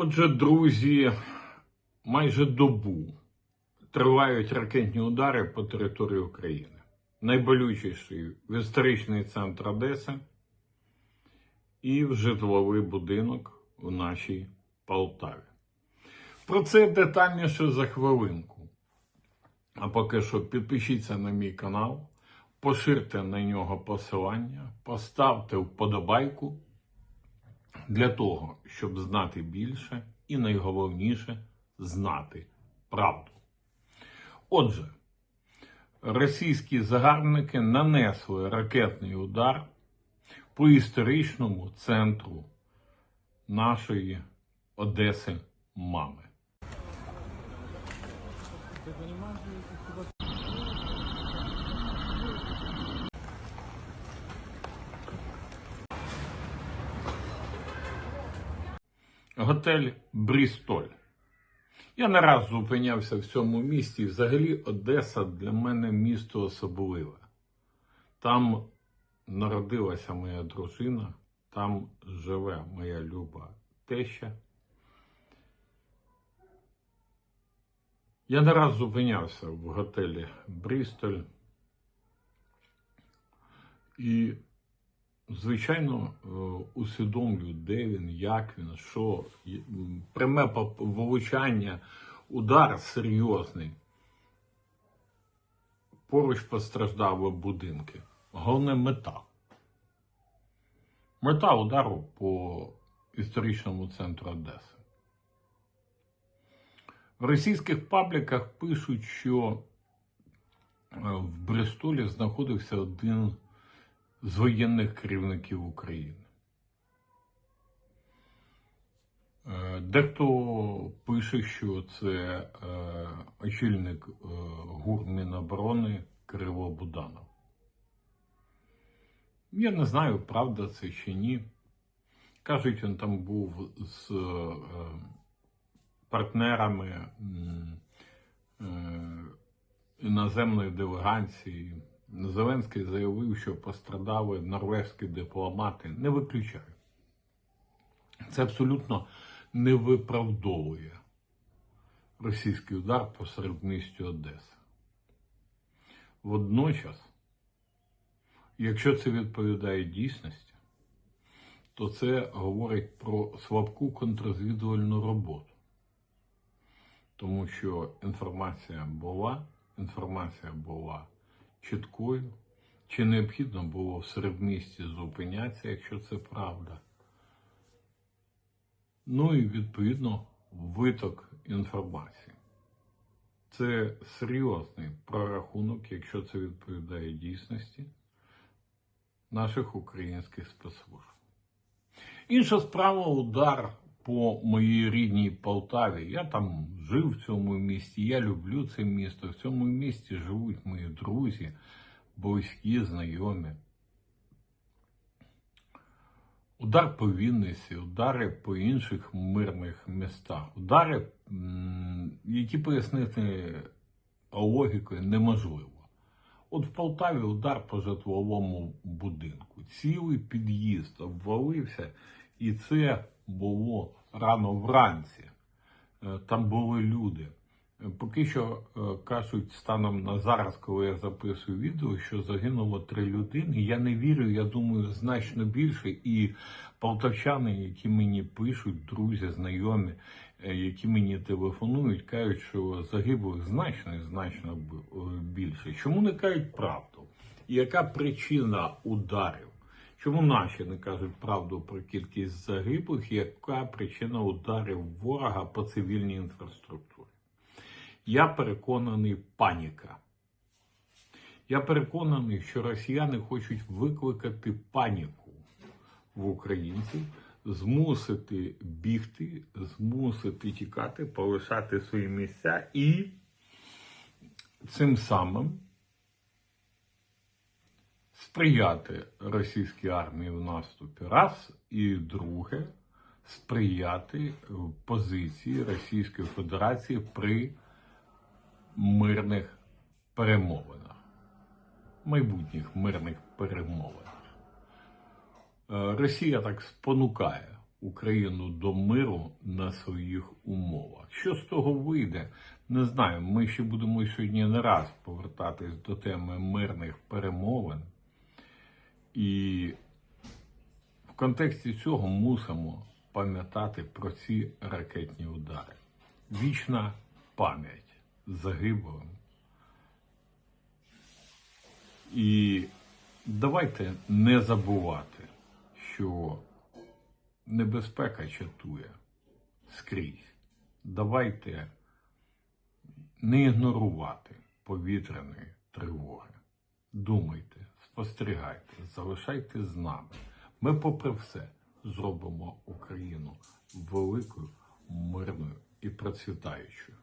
Отже, друзі, майже добу тривають ракетні удари по території України. Найболючіший в історичний центр Одеси і в житловий будинок у нашій Полтаві. Про це детальніше за хвилинку. А поки що підпишіться на мій канал, поширте на нього посилання, поставте вподобайку для того, щоб знати більше і найголовніше знати правду. Отже, російські загарбники нанесли ракетний удар по історичному центру нашої Одеси мами. Готель Брістоль. Я не раз зупинявся в цьому місті. і Взагалі, Одеса для мене місто особливе. Там народилася моя дружина, там живе моя люба теща. Я не раз зупинявся в готелі Брістоль. І Звичайно, е, усвідомлюю, де він, як він, що пряме влучання, удар серйозний. Поруч постраждали будинки. Головне мета. Мета удару по історичному центру Одеси. В російських пабліках пишуть, що е, в Брестолі знаходився один з воєнних керівників України. Е, Дехто пише, що це е, очільник е, ГУР Міноборони Кирило Буданов. Я не знаю, правда це чи ні. Кажуть, він там був з партнерами іноземної делегації. Зеленський заявив, що пострадали норвезькі дипломати. Не виключаю. Це абсолютно не виправдовує російський удар по середмістю Одеси. Водночас, якщо це відповідає дійсності, то це говорить про слабку контррозвідувальну роботу. Тому що інформація була, інформація була чіткою, чи необхідно було в середмісті зупинятися, якщо це правда. Ну і відповідно виток інформації. Це серйозний прорахунок, якщо це відповідає дійсності наших українських спецслужб. Інша справа удар по моїй рідній Полтаві. Я там жив в цьому місті, я люблю це місто. В цьому місті живуть мої друзі, близькі, знайомі. Удар по Вінниці, удари по інших мирних містах, удари, які пояснити логікою неможливо. От в Полтаві удар по житловому будинку. Цілий під'їзд обвалився, і це було рано вранці. Е, Там були люди. Е, Поки що е, кажуть станом на зараз, коли я записую відео, що загинуло три людини. Я не вірю, я думаю, значно більше. І полтавчани, які мені пишуть, друзі, знайомі, які мені телефонують, кажуть, що загиблих значно і значно більше. Чому не кажуть правду? Яка причина ударів? Чому наші не кажуть правду про кількість загиблих? Яка причина ударів ворога по цивільній інфраструктурі? Я переконаний паніка. Я переконаний, що росіяни хочуть викликати паніку в українців, змусити бігти, змусити тікати, полишати свої місця і цим самим сприяти російській армії в наступі. Раз і друге сприяти е, позиції Російської Федерації при мирних перемовинах, майбутніх мирних перемовинах. Е, Росія так спонукає Україну до миру на своїх умовах. Що з того вийде, не знаю. Ми ще будемо сьогодні не раз повертатись до теми мирних перемовин. І в контексті цього мусимо пам'ятати про ці ракетні удари. Вічна пам'ять загиблим. І давайте не забувати, що небезпека чатує скрізь. Давайте не ігнорувати повітряної тривоги. Думайте, спостерігайте, залишайте з нами. Ми, попри все, зробимо Україну великою, мирною і процвітаючою.